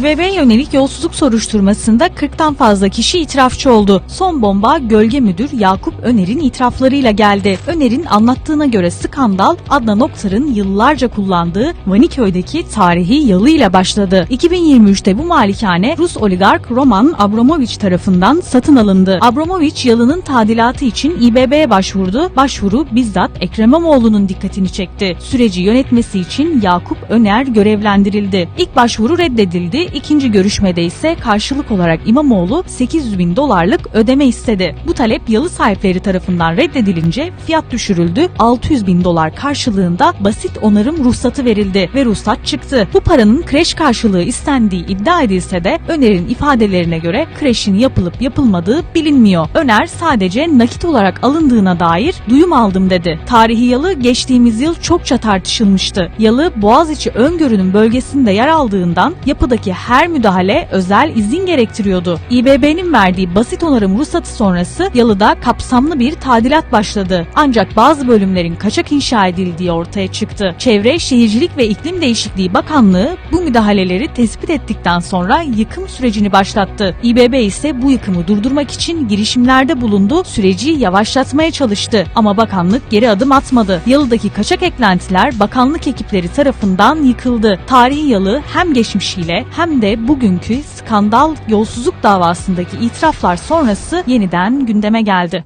İBB yönelik yolsuzluk soruşturmasında 40'tan fazla kişi itirafçı oldu. Son bomba gölge müdür Yakup Öner'in itiraflarıyla geldi. Öner'in anlattığına göre skandal Adnan Oktar'ın yıllarca kullandığı Vaniköy'deki tarihi yalıyla başladı. 2023'te bu malikane Rus oligark Roman Abramovich tarafından satın alındı. Abramovich yalının tadilatı için İBB'ye başvurdu. Başvuru bizzat Ekrem İmamoğlu'nun dikkatini çekti. Süreci yönetmesi için Yakup Öner görevlendirildi. İlk başvuru reddedildi. İkinci görüşmede ise karşılık olarak İmamoğlu 800 bin dolarlık ödeme istedi. Bu talep yalı sahipleri tarafından reddedilince fiyat düşürüldü. 600 bin dolar karşılığında basit onarım ruhsatı verildi ve ruhsat çıktı. Bu paranın kreş karşılığı istendiği iddia edilse de Öner'in ifadelerine göre kreşin yapılıp yapılmadığı bilinmiyor. Öner sadece nakit olarak alındığına dair duyum aldım dedi. Tarihi yalı geçtiğimiz yıl çokça tartışılmıştı. Yalı Boğaziçi öngörünün bölgesinde yer aldığından yapıdaki her müdahale özel izin gerektiriyordu. İBB'nin verdiği basit onarım ruhsatı sonrası yalıda kapsamlı bir tadilat başladı. Ancak bazı bölümlerin kaçak inşa edildiği ortaya çıktı. Çevre, Şehircilik ve İklim Değişikliği Bakanlığı bu müdahaleleri tespit ettikten sonra yıkım sürecini başlattı. İBB ise bu yıkımı durdurmak için girişimlerde bulundu, süreci yavaşlatmaya çalıştı. Ama bakanlık geri adım atmadı. Yalıdaki kaçak eklentiler bakanlık ekipleri tarafından yıkıldı. Tarihi yalı hem geçmişiyle hem de bugünkü skandal yolsuzluk davasındaki itiraflar sonrası yeniden gündeme geldi.